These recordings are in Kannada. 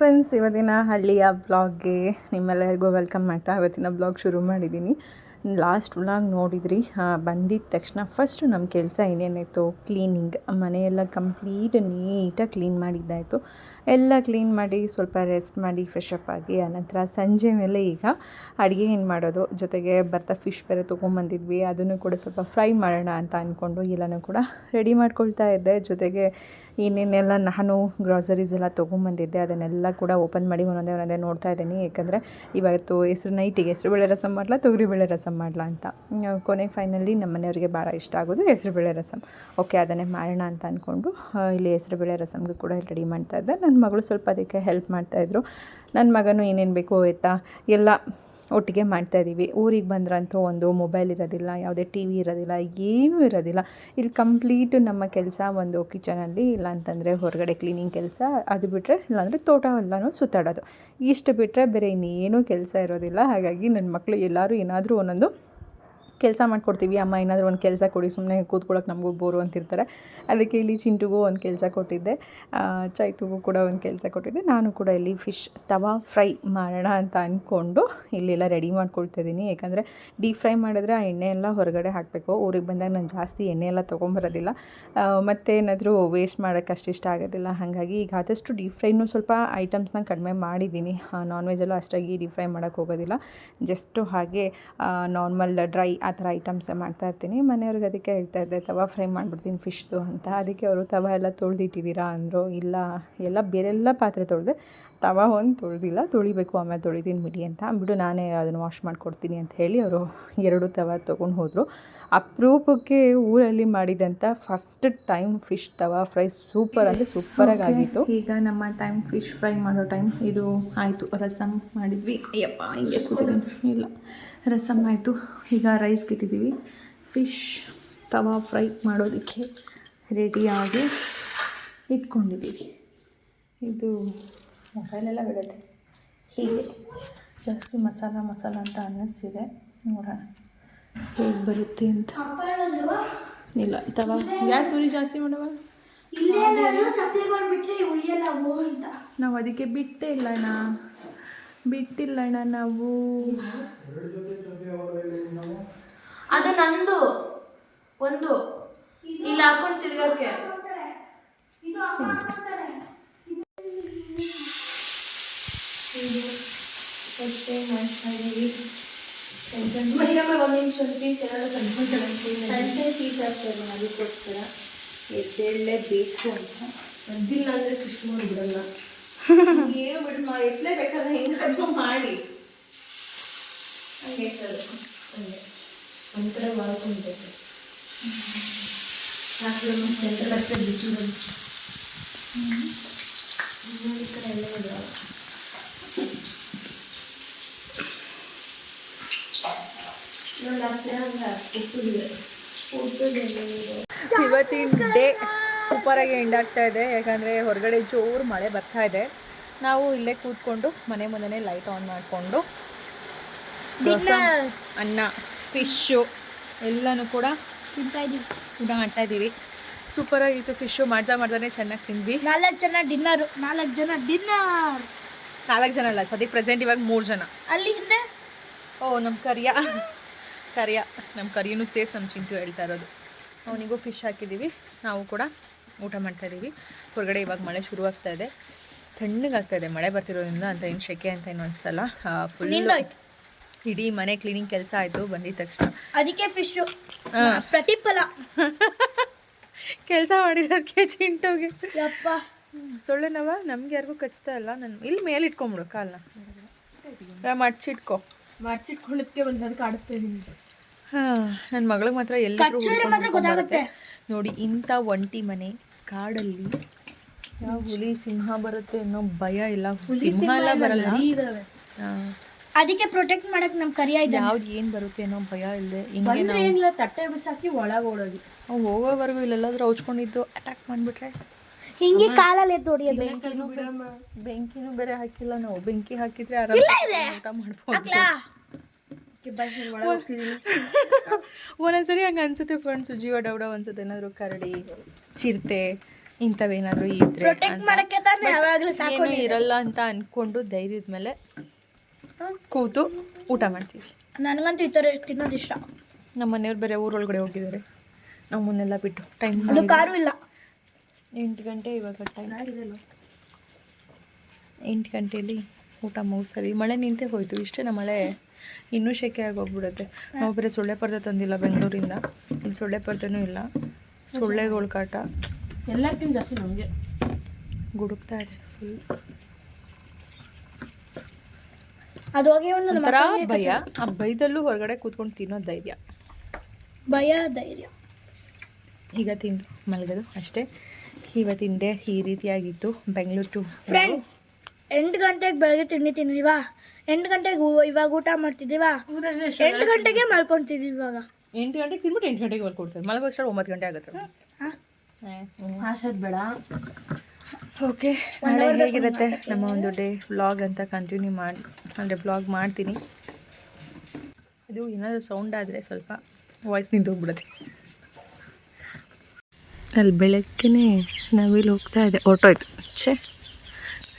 ಫ್ರೆಂಡ್ಸ್ ಇವತ್ತಿನ ಹಳ್ಳಿಯ ಬ್ಲಾಗ್ಗೆ ನಿಮ್ಮೆಲ್ಲರಿಗೂ ವೆಲ್ಕಮ್ ಮಾಡ್ತಾ ಇವತ್ತಿನ ಬ್ಲಾಗ್ ಶುರು ಮಾಡಿದ್ದೀನಿ. ಲಾಸ್ಟ್ ಬ್ಲಾಗ್ ನೋಡಿದ್ರಿ ಬಂದಿದ್ದ ತಕ್ಷಣ ಫಸ್ಟು ನಮ್ಮ ಕೆಲಸ ಏನೇನಾಯಿತು ಕ್ಲೀನಿಂಗ್ ಮನೆಯೆಲ್ಲ ಕಂಪ್ಲೀಟ್ ನೀಟಾಗಿ ಕ್ಲೀನ್ ಮಾಡಿದ್ದಾಯಿತು. ಎಲ್ಲ ಕ್ಲೀನ್ ಮಾಡಿ ಸ್ವಲ್ಪ ರೆಸ್ಟ್ ಮಾಡಿ ಫ್ರೆಶ್ ಅಪ್ ಆಗಿ, ಆನಂತರ ಸಂಜೆ ಮೇಲೆ ಈಗ ಅಡುಗೆ ಏನು ಮಾಡೋದು, ಜೊತೆಗೆ ಬರ್ತಾ ಫಿಶ್ ಬೇರೆ ತೊಗೊಂಬಂದಿದ್ವಿ, ಅದನ್ನು ಕೂಡ ಸ್ವಲ್ಪ ಫ್ರೈ ಮಾಡೋಣ ಅಂತ ಅಂದ್ಕೊಂಡು ಎಲ್ಲನೂ ಕೂಡ ರೆಡಿ ಮಾಡ್ಕೊಳ್ತಾ ಇದ್ದೆ. ಜೊತೆಗೆ ಏನೇನೆಲ್ಲ ನಾನು ಗ್ರಾಸರೀಸ್ ಎಲ್ಲ ತೊಗೊಂಬಂದಿದ್ದೆ. ಅದನ್ನೆಲ್ಲ ಕೂಡ ಓಪನ್ ಮಾಡಿ ಒಂದೊಂದೇ ಒಂದೊಂದೇ ನೋಡ್ತಾ ಇದ್ದೀನಿ. ಯಾಕಂದರೆ ಇವತ್ತು ಹೆಸ್ರು ನೈಟಿಗೆ ಹೆಸರುಬೇಳೆ ರಸಮ್ ಮಾಡಲ ತೊಗರಿಬೇಳೆ ರಸಮ್ ಮಾಡಲಾ ಅಂತ. ಕೊನೆ ಫೈನಲಿ ನಮ್ಮ ಮನೆಯವರಿಗೆ ಭಾಳ ಇಷ್ಟ ಆಗೋದು ಹೆಸರುಬೇಳೆ ರಸಮ್ ಓಕೆ ಅದನ್ನೇ ಮಾಡೋಣ ಅಂತ ಅಂದ್ಕೊಂಡು ಇಲ್ಲಿ ಇಲ್ಲಿ ಹೆಸರುಬೇಳೆ ರಸಮ್ಗೆ ಕೂಡ ರೆಡಿ ಮಾಡ್ತಾ ಇದ್ದೆ. ನನ್ನ ಮಗಳು ಸ್ವಲ್ಪ ಅದಕ್ಕೆ ಹೆಲ್ಪ್ ಮಾಡ್ತಾಯಿದ್ರು ನನ್ನ ಮಗನೂ ಏನೇನು ಬೇಕು ಆಯಿತಾ ಎಲ್ಲ ಒಟ್ಟಿಗೆ ಮಾಡ್ತಾ ಮಾಡ್ತಾಯಿದ್ದೀವಿ ಊರಿಗೆ ಬಂದ್ರಂತೂ ಒಂದು ಮೊಬೈಲ್ ಇರೋದಿಲ್ಲ, ಯಾವುದೇ ಟಿ ವಿ ಇರೋದಿಲ್ಲ, ಏನೂ ಇರೋದಿಲ್ಲ. ಇಲ್ಲಿ ಕಂಪ್ಲೀಟ್ ನಮ್ಮ ಕೆಲಸ ಒಂದು ಕಿಚನಲ್ಲಿ ಇಲ್ಲ ಅಂತಂದರೆ ಹೊರಗಡೆ ಕ್ಲೀನಿಂಗ್ ಕೆಲಸ, ಅದು ಬಿಟ್ಟರೆ ಇಲ್ಲಾಂದರೆ ತೋಟ ಎಲ್ಲನೂ ಸುತ್ತಾಡೋದು. ಇಷ್ಟು ಬಿಟ್ಟರೆ ಬೇರೆ ಇನ್ನೇನೂ ಕೆಲಸ ಇರೋದಿಲ್ಲ. ಹಾಗಾಗಿ ನನ್ನ ಮಕ್ಕಳು ಎಲ್ಲರೂ ಏನಾದರೂ ಒಂದೊಂದು ಕೆಲಸ ಮಾಡಿಕೊಡ್ತೀವಿ, ಅಮ್ಮ ಏನಾದರೂ ಒಂದು ಕೆಲಸ ಕೊಡಿ ಸುಮ್ಮನೆ ಕೂತ್ಕೊಳ್ಳೋಕೆ ನಮಗೂ ಬೋರು ಅಂತಿರ್ತಾರೆ. ಅದಕ್ಕೆ ಇಲ್ಲಿ ಚಿಂಟುಗೂ ಒಂದು ಕೆಲಸ ಕೊಟ್ಟಿದ್ದೆ. ಚೈತುಗೂ ಕೂಡ ಒಂದು ಕೆಲಸ ಕೊಟ್ಟಿದ್ದೆ. ನಾನು ಕೂಡ ಇಲ್ಲಿ ಫಿಶ್ ತವಾ ಫ್ರೈ ಮಾಡೋಣ ಅಂತ ಅಂದ್ಕೊಂಡು ಇಲ್ಲೆಲ್ಲ ರೆಡಿ ಮಾಡ್ಕೊಳ್ತಾ ಮಾಡ್ಕೊಳ್ತಿದ್ದೀನಿ ಯಾಕಂದರೆ ಡೀಪ್ ಫ್ರೈ ಮಾಡಿದ್ರೆ ಆ ಎಣ್ಣೆ ಎಲ್ಲ ಹೊರಗಡೆ ಹಾಕಬೇಕು. ಊರಿಗೆ ಬಂದಾಗ ನಾನು ಜಾಸ್ತಿ ಎಣ್ಣೆ ಎಲ್ಲ ತೊಗೊಂಬರೋದಿಲ್ಲ. ಮತ್ತೇನಾದರೂ ವೇಸ್ಟ್ ಮಾಡೋಕ್ಕೆ ಅಷ್ಟು ಇಷ್ಟ ಆಗೋದಿಲ್ಲ. ಹಾಗಾಗಿ ಈಗ ಆದಷ್ಟು ಡೀಪ್ ಫ್ರೈನೂ ಸ್ವಲ್ಪ ಐಟಮ್ಸ್ನ ಕಡಿಮೆ ಮಾಡಿದ್ದೀನಿ ನಾನ್ ವೆಜಲ್ಲೂ ಅಷ್ಟಾಗಿ ಡೀಪ್ ಫ್ರೈ ಮಾಡೋಕ್ಕೆ ಹೋಗೋದಿಲ್ಲ. ಜಸ್ಟು ಹಾಗೆ ನಾರ್ಮಲ್ ಡ್ರೈ ಆ ಥರ ಐಟಮ್ಸ್ ಮಾಡ್ತಾ ಇರ್ತೀನಿ. ಮನೆಯವ್ರಿಗೆ ಅದಕ್ಕೆ ಹೇಳ್ತಾ ಇದ್ದೆ ತವಾ ಫ್ರೈ ಮಾಡಿಬಿಡ್ತೀನಿ ಫಿಶ್ದು ಅಂತ. ಅದಕ್ಕೆ ಅವರು ತವಾ ಎಲ್ಲ ತೊಳೆದಿಟ್ಟಿದ್ದೀರಾ? ಅಂದರು ಇಲ್ಲ ಎಲ್ಲ ಬೇರೆಲ್ಲ ಪಾತ್ರೆ ತೊಳೆದೆ. ತವಾ ಒಂದು ತೊಳೆದಿಲ್ಲ ತೊಳಿಬೇಕು ಆಮೇಲೆ ತೊಳಿತೀನಿ ಬಿಡಿ ಅಂತ. ಅಂದ್ಬಿಟ್ಟು ನಾನೇ ಅದನ್ನು ವಾಶ್ ಮಾಡಿಕೊಡ್ತೀನಿ ಅಂತ ಹೇಳಿ ಅವರು ಎರಡು ತವಾ ತೊಗೊಂಡು ಹೋದರು. ಅಪರೂಪಕ್ಕೆ ಊರಲ್ಲಿ ಮಾಡಿದಂಥ first time fish tawa fry super ಅಂದರೆ ಸೂಪರಾಗಿ ಆಗಿತ್ತು. ಈಗ ನಮ್ಮ ಟೈಮ್ ಫಿಶ್ ಫ್ರೈ ಮಾಡೋ ಟೈಮ್. ಇದು ಆಯಿತು ರಸಮ್ ಮಾಡಿದ್ವಿ. ಅಯ್ಯಪ್ಪ ಹಿಂಗೆ ಕೂತಿದ್ದೀನಿ. ಇಲ್ಲ ರಸಮ್ ಆಯಿತು. ಈಗ ರೈಸ್ಗೆ ಇಟ್ಟಿದ್ದೀವಿ ಫಿಶ್ ತವಾ ಫ್ರೈ ಮಾಡೋದಕ್ಕೆ ರೆಡಿಯಾಗಿ ಇಟ್ಕೊಂಡಿದ್ದೀವಿ ಇದು ಮಸಾಲೆಲ್ಲ ಬಿಡುತ್ತೆ. ಹೀಗೆ ಜಾಸ್ತಿ ಮಸಾಲ ಮಸಾಲ ಅಂತ ಅನ್ನಿಸ್ತಿದೆ. ನೋಡೋಣ ಹೇಗೆ ಬರುತ್ತೆ ಅಂತ. ಇಲ್ಲ ತವಾ ಗ್ಯಾಸ್ ಉರಿ ಜಾಸ್ತಿ ಮಾಡವ? ನಾವು ಅದಕ್ಕೆ ಬಿಟ್ಟೇ ಇಲ್ಲಣ್ಣ ಬಿಟ್ಟಿಲ್ಲಣ್ಣ ನಾವು. ಅದು ನಂದು. ಒಂದು. ಇಲ್ಲಿ ಹಾಕೊಂಡು ತಿರ್ಗಕ್ಕೆ ಅದಕ್ಕೋಸ್ಕರ ಎದ್ದೇಳಲೇಬೇಕು ಅಂತ ಅದಿಲ್ಲ ಅಂದ್ರೆ ಬಿಡಲ್ಲ ಏನು ಬಿಡು ಮಾಡಿ ಎತ್ತಲೇಬೇಕಲ್ಲ ಹೆಂಗಾದ್ರೂ ಮಾಡಿ ಸೆಂಟ್ರಲ್ ಅಷ್ಟೇ ಇವತ್ತಿನ ಡೇ ಸೂಪರಾಗಿ ಎಂಡ್ ಆಗ್ತಾ ಇದೆ. ಯಾಕಂದರೆ ಹೊರಗಡೆ ಜೋರು ಮಳೆ ಬರ್ತಾ ಇದೆ. ನಾವು ಇಲ್ಲೇ ಕೂತ್ಕೊಂಡು ಮನೆ ಮುಂದೆನೇ ಲೈಟ್ ಆನ್ ಮಾಡಿಕೊಂಡು ಅನ್ನ ಫಿಶ್ಶು ಎಲ್ಲನೂ ಕೂಡ ತಿಂತಾ ಇದೀವಿ. ಊಟ ಮಾಡ್ತಾ ಇದ್ದೀವಿ ಸೂಪರಾಗಿತ್ತು ಫಿಶ್ಶು ಮಾಡ್ತಾ ಮಾಡ್ತಾನೆ ಚೆನ್ನಾಗಿ ತಿಂದ್ವಿ. ನಾಲ್ಕು ಜನ ಡಿನ್ನರ್ ನಾಲ್ಕು ಜನ ಡಿನ್ನರ್ ನಾಲ್ಕು ಜನ ಅಲ್ಲ ಸದ್ಯ ಪ್ರೆಸೆಂಟ್ ಇವಾಗ ಮೂರು ಜನ. ಅಲ್ಲಿ ಹಿಂದೆ? ಓ ನಮ್ಮ ಕರಿಯ. ಕರಿಯ ನಮ್ಮ ಕರಿಯೂ ಸೇರ್ಸ್ ನಮ್ಮ ಚಿಂಟು ಹೇಳ್ತಾ ಇರೋದು. ಅವನಿಗೂ ಫಿಶ್ ಹಾಕಿದ್ದೀವಿ ನಾವು ಕೂಡ ಊಟ ಮಾಡ್ತಾ ಇದ್ದೀವಿ ಹೊರಗಡೆ ಇವಾಗ ಮಳೆ ಶುರುವಾಗ್ತಾ ಇದೆ. ತಣ್ಣಗಾಗ್ತಾ ಇದೆ. ಮಳೆ ಬರ್ತಿರೋದ್ರಿಂದ ಅಂತ ಏನು ಶೆಕೆ ಅಂತ ಏನು ಅನಿಸಲ್ಲ. ಫುಲ್ ಇಡೀ ಮನೆ ಕ್ಲೀನಿಂಗ್ ಕೆಲಸ ಆಯಿತು ಬಂದಿದ ತಕ್ಷಣ. ಅದಕ್ಕೆ ಫಿಶ್. ಪ್ರತಿಫಲ. ಕೆಲಸ ಮಾಡಿರೋದಕ್ಕೆ ಚಿಂಟೋಗಿ ಯಪ್ಪ. ಸೊಳ್ಳೆನವ? ನಮ್ಗೆ ಯಾರಿಗೂ ಕಚ್ತಾ ಇಲ್ಲ. ನಾನು ಇಲ್ಲಿ ಮೇಲೆ ಇಟ್ಕೊಂಬಿಡು ಕಾಲನ್ನ ಮಡ್ಚಿಟ್ಕೊ ಮಡ್ಚಿಟ್ಕೊಳ್ಳಕ್ಕೆ ಒಂದು ಅದಕ್ಕೆ ಆಡಿಸ್ತಾ ಇದೀನಿ. ಹಾಂ ನನ್ನ ಮಗಳಿಗೆ ಮಾತ್ರ ಎಲ್ಲರೂ. ನೋಡಿ ಇಂಥ ಒಂಟಿ ಮನೆ ಕಾಡಲ್ಲಿ ಯಾವ ಹುಲಿ ಸಿಂಹ ಬರುತ್ತೆ ಅನ್ನೋ ಭಯ ಇಲ್ಲ. ಸಿಂಹ ಎಲ್ಲ ಬರಲ್ಲ. ಹಾ. ಅದಕ್ಕೆ ಪ್ರೊಟೆಕ್ಟ್ ಮಾಡಕ್ ನಮ್ ಕರಿಯ ಇದೆ ಯಾವ್ದು ಏನು ಬರುತ್ತೆ ಅನ್ನೋ ಭಯ ಇಲ್ಲದೆ ಹಿಂಗೆ ನಾವು ಏನಿಲ್ಲ ತಟ್ಟೆ ಬಿಸಾಕಿ ಒಳಗೆ ಓಡೋದು. ಅವ್ ಹೋಗೋವರೆಗೂ ಇಲ್ಲೆಲ್ಲಾದ್ರೂ ಹೌಚ್ಕೊಂಡಿದ್ದು ಅಟ್ಯಾಕ್ ಮಾಡ್ಬಿಟ್ರೆ. ಹಿಂಗೆ ಕಾಲಲ್ಲಿ ಎದ್ದು ಹೊಡಿಯೋದು. ಬೆಂಕಿನೂ ಬೇರೆ ಹಾಕಿಲ್ಲ ನಾವು. ಬೆಂಕಿ ಹಾಕಿದ್ರೆ ಆರಾಮ ಊಟ ಮಾಡ್ಬೋದು. ಒಂದೊಂದ್ಸರಿ ಹಂಗೆ ಅನ್ಸುತ್ತೆ ಫ್ರೆಂಡ್ಸ್ ಜೀವ ಡೌಡ ಅನ್ಸುತ್ತೆ. ಏನಾದ್ರು ಕರಡಿ ಚಿರತೆ ಇಂಥವೇನಾದ್ರು ಇದ್ರೆ ಪ್ರೊಟೆಕ್ಟ್ ಮಾಡಕ್ಕೆ ತಾನೇ ಯಾವಾಗಲೂ ಸಾಕು ಏನು ಇರಲ್ಲ ಅಂತ ಅನ್ಕೊಂಡು ಧೈರ್ಯದ ಮೇಲೆ ಕೂತು ಊಟ ಮಾಡ್ತೀವಿ. ನನಗಂತೂ ಈ ಥರ ತಿನ್ನೋದು ಇಷ್ಟ. ನಮ್ಮ ಮನೆಯವ್ರು ಬೇರೆ ಊರೊಳಗಡೆ ಹೋಗಿದ್ದಾರೆ. ನಮ್ಮನ್ನೆಲ್ಲ ಬಿಟ್ಟು ಟೈಮ್ ಅದು ಕಾರು ಇಲ್ಲ. ಎಂಟು ಗಂಟೆ ಇವಾಗ ಟೈಮ್ ಎಂಟು ಗಂಟೆಯಲ್ಲಿ ಊಟ ಮುಗಿಸಲಿ ಮಳೆ ನಿಂತೇ ಹೋಯ್ತು. ಇಷ್ಟೇ ನಮ್ಮ ಮಳೆ? ಇನ್ನೂ ಶೆಕೆ ಆಗೋಗ್ಬಿಡುತ್ತೆ ನಾವು ಬೇರೆ ಸೊಳ್ಳೆ ಪರ್ದೆ ತಂದಿಲ್ಲ ಬೆಂಗಳೂರಿಂದ. ಇಲ್ಲಿ ಸೊಳ್ಳೆ ಪರ್ದೆನೂ ಇಲ್ಲ. ಸೊಳ್ಳೆಗಳ ಕಾಟ. ಎಲ್ಲರಿಗಿಂತ ಜಾಸ್ತಿ ನಮಗೆ. ಗುಡುಕ್ತಾ ಇದೆ. ಫುಲ್ ಅದು ಹೋಗಿ ಒಂದು ನಮ್ಮ ಒಂಥರ ಅಕ್ಕನಿಗೆ ಭಯ. ಆ ಭಯದಲ್ಲೂ ಹೊರಗಡೆ ಕೂತ್ಕೊಂಡು ತಿನ್ನೋ ಧೈರ್ಯ. ಭಯ ಧೈರ್ಯ. ಈಗ ತಿಂದು ಮಲಗೋದು ಅಷ್ಟೇ. ಇವತ್ತಿನ ಡೇ ಈ ರೀತಿಯಾಗಿತ್ತು. ಬೆಂಗಳೂರು ಟು ಫ್ರೆಂಡ್ಸ್ ಎಂಟು ಗಂಟೆಗೆ ಬೆಳಗ್ಗೆ ತಿಂಡಿ ತಿಂದಿದೀವಾ? ಎಂಟು ಗಂಟೆಗೆ ಇವಾಗ ಊಟ ಮಾಡ್ತಿದ್ದೀವಾ? ಎಂಟು ಗಂಟೆಗೆ ಮಲ್ಕೊಂತಿದ್ದೀವಿ ಇವಾಗ. ಎಂಟು ಗಂಟೆಗೆ ತಿಂದ್ಬಿಟ್ಟು ಎಂಟು ಗಂಟೆಗೆ ಹೊರ್ಕೊಡ್ತಾರೆ ಮಲಗೋಷ್ಟರಲ್ಲಿ ಒಂಬತ್ತು ಗಂಟೆ ಆಗುತ್ತೆ ಹಾಸದ್ ಬೇಡ. ಓಕೆ ನಾಳೆ ಹೇಗಿರುತ್ತೆ ನಮ್ಮ ಒಂದು ಡೇ ವ್ಲಾಗ್ ಅಂತ ಕಂಟಿನ್ಯೂ ಮಾಡಿ. ಅಂದರೆ ಬ್ಲಾಗ್ ಮಾಡ್ತೀನಿ. ಇದು ಏನಾದರೂ ಸೌಂಡ್ ಆದರೆ ಸ್ವಲ್ಪ ವಾಯ್ಸ್ ನಿಂತೋಗ್ಬಿಡುತ್ತೆ ಅಲ್ಲಿ ಬೆಳಗ್ಗೆ ನಾವಿಲ್ಲಿ ಹೋಗ್ತಾ ಇದೆ. ಹೊರಟೋಯ್ತು ಛೇ,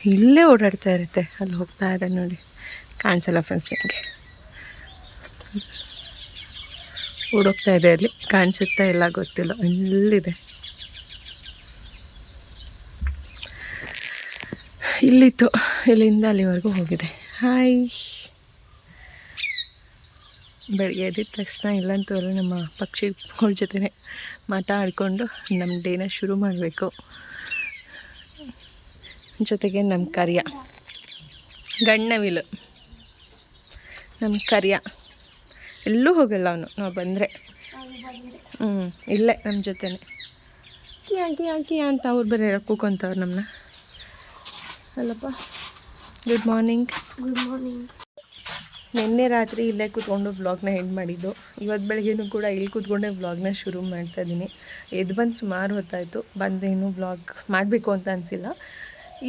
ಇಲ್ಲೇ ಓಡಾಡ್ತಾ ಇರುತ್ತೆ. ಅಲ್ಲಿ ಹೋಗ್ತಾ ಇದೆ ನೋಡಿ. ಕಾಣಿಸಲ್ಲ ಫ್ರೆಂಡ್ಸ್ ನಿಮಗೆ. ಓಡೋಗ್ತಾ ಇದೆ ಅಲ್ಲಿ. ಕಾಣಿಸುತ್ತಾ ಇಲ್ಲ ಗೊತ್ತಿಲ್ಲ. ಇಲ್ಲಿದೆ. ಇಲ್ಲಿತ್ತು. ಇಲ್ಲಿಂದ ಅಲ್ಲಿವರೆಗೂ ಹೋಗಿದೆ. ಹಾಯ್. ಬೆಳಗ್ಗೆ ಎದ್ದಿದ ತಕ್ಷಣ ಇಲ್ಲಂತೂ ಎಲ್ಲ ನಮ್ಮ ಪಕ್ಷಿಗಳ ಜೊತೆನೆ ಮಾತಾಡಿಕೊಂಡು ನಮ್ಮ ಡೇನ ಶುರು ಮಾಡಬೇಕು. ಜೊತೆಗೆ ನಮ್ಮ ಕರಿಯ. ಗಣ್ಣವಿಲು ನಮ್ಮ ಕರಿಯ. ಎಲ್ಲೂ ಹೋಗಲ್ಲ ಅವನು, ನಾವು ಬಂದರೆ. ಹ್ಞೂ ಇಲ್ಲೇ ನಮ್ಮ ಜೊತೆನೆ. ಕಿಯಾ ಕಿಯಾ ಕಿಯಾ ಅಂತ ಅವ್ರು ಬೇರೆ ಕೂಕೊಂತವ್ರು ನಮ್ಮನ್ನ. ಅಲ್ಲಪ್ಪ. ಗುಡ್ ಮಾರ್ನಿಂಗ್ ಗುಡ್ ಮಾರ್ನಿಂಗ್ ನಿನ್ನೆ ರಾತ್ರಿ ಇಲ್ಲೇ ಕೂತ್ಕೊಂಡು ಬ್ಲಾಗ್ನ ಎಂಡ್ ಮಾಡಿದ್ದು. ಇವತ್ತು ಬೆಳಗ್ಗೆನೂ ಕೂಡ ಇಲ್ಲಿ ಕೂತ್ಕೊಂಡೆ ಬ್ಲಾಗ್ನ ಶುರು ಮಾಡ್ತಾ ಇದ್ದೀನಿ ಎದ್ದು ಬಂದು ಸುಮಾರು ಹೊತ್ತಾಯಿತು. ಬಂದೇನು ಇನ್ನೂ ಬ್ಲಾಗ್ ಮಾಡಬೇಕು ಅಂತ ಅನಿಸಿಲ್ಲ.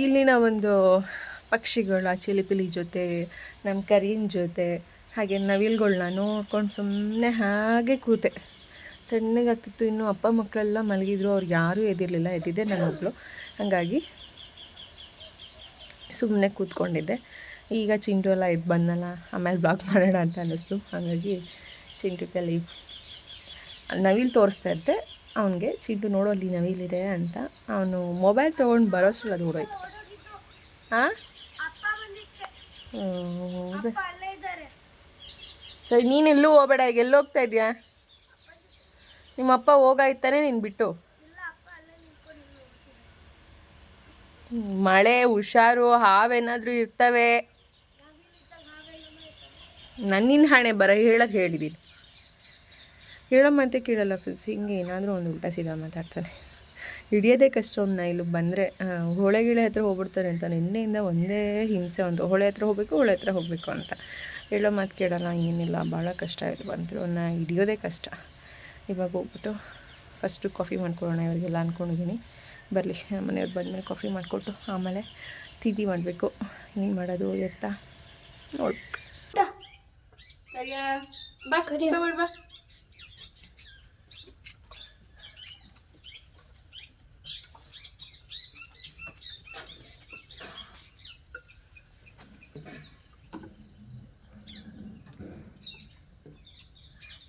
ಇಲ್ಲಿನ ಒಂದು ಪಕ್ಷಿಗಳ ಚಿಲಿಪಿಲಿ ಜೊತೆ ನಮ್ಮ ಕರೀನ್ ಜೊತೆ ಹಾಗೆ ನವಿಲ್ಗಳನ್ನ ನೋಡ್ಕೊಂಡು ಸುಮ್ಮನೆ ಹಾಗೆ ಕೂತೆ. ತಣ್ಣಗಾಗ್ತಿತ್ತು. ಇನ್ನು ಅಪ್ಪ ಮಕ್ಕಳೆಲ್ಲ ಮಲಗಿದ್ರು. ಅವ್ರು ಯಾರೂ ಎದಿರಲಿಲ್ಲ ಎದ್ದಿದ್ದೆ ನನ್ನ ಮಕ್ಕಳು ಹಾಗಾಗಿ ಸುಮ್ಮನೆ ಕೂತ್ಕೊಂಡಿದ್ದೆ. ಈಗ ಚಿಂಟು ಎಲ್ಲ ಇದು ಬಂದಲ್ಲ, ಆಮೇಲೆ ಬ್ಲಾಗ್ ಮಾಡೋಣ ಅಂತ ಅನ್ನಿಸ್ತು. ಹಾಗಾಗಿ ಚಿಂಟು ಕಲಿ ನವಿಲು ತೋರಿಸ್ತಾ ಇದ್ದೆ, ಅವನಿಗೆ, ಚಿಂಟು ನೋಡೋ ಅಲ್ಲಿ ನವಿಲಿದೆ ಅಂತ. ಅವನು ಮೊಬೈಲ್ ತೊಗೊಂಡು ಬರೋಷ್ರಲ್ಲಿ ಅದು ಓಡೋಯ್ತು ಹಾಂ ಹೌದು. ಸರಿ ನೀನೆಲ್ಲೂ ಹೋಗಬೇಡ, ಈಗ ಎಲ್ಲೋಗ್ತಾ ಇದೆಯಾ? ನಿಮ್ಮಪ್ಪ ಹೋಗಾಯ್ತಾನೆ, ನೀನು ಬಿಟ್ಟು. ಮಳೆ, ಹುಷಾರು, ಹಾವೇನಾದರೂ ಇರ್ತವೆ? ನನ್ನಿನ ಹಣೆ ಬರ, ಹೇಳೋದು ಹೇಳಿದ್ದೀನಿ ಹೇಳೋ ಮತ್ತೆ ಕೇಳಲ್ಲ ಫ್ರೆಂಡ್ಸ್ ಹಿಂಗೆ ಏನಾದರೂ ಒಂದು ಊಟ ಸೀದಾ ಮಾತಾಡ್ತಾನೆ. ಹಿಡಿಯೋದೇ ಕಷ್ಟ ಅವ್ನ ಇಲ್ಲಿ ಬಂದರೆ ಹೊಳೆ ಗಿಳೆ ಹತ್ರ ಹೋಗ್ಬಿಡ್ತಾನೆ ಅಂತ, ನಿನ್ನೆಯಿಂದ ಒಂದೇ ಹಿಂಸೆ ಒಂದು, ಹೊಳೆ ಹತ್ರ ಹೋಗಬೇಕು, ಹೊಳೆ ಹತ್ರ ಹೋಗಬೇಕು ಅಂತ. ಹೇಳೋ ಮಾತು ಕೇಳಲ್ಲ, ಏನಿಲ್ಲ, ಭಾಳ ಕಷ್ಟ ಆಯಿತು ಬಂತು ಅವನ್ನ ಹಿಡಿಯೋದೇ ಕಷ್ಟ. ಇವಾಗ ಹೋಗ್ಬಿಟ್ಟು ಫಸ್ಟು ಕಾಫಿ ಮಾಡ್ಕೊಳ್ಳೋಣ ಇವರಿಗೆಲ್ಲ ಅಂದ್ಕೊಂಡಿದ್ದೀನಿ ಬರಲಿ ಮನೆಯವ್ರು ಬಂದಮೇಲೆ ಕಾಫಿ ಮಾಡಿಕೊಟ್ಟು ಆಮೇಲೆ ತಿಂಡಿ ಮಾಡಬೇಕು. ಏನು ಮಾಡೋದು ಎತ್ತ? ನೋಡ್ಬೇಕು. ಬಾ ಬಾ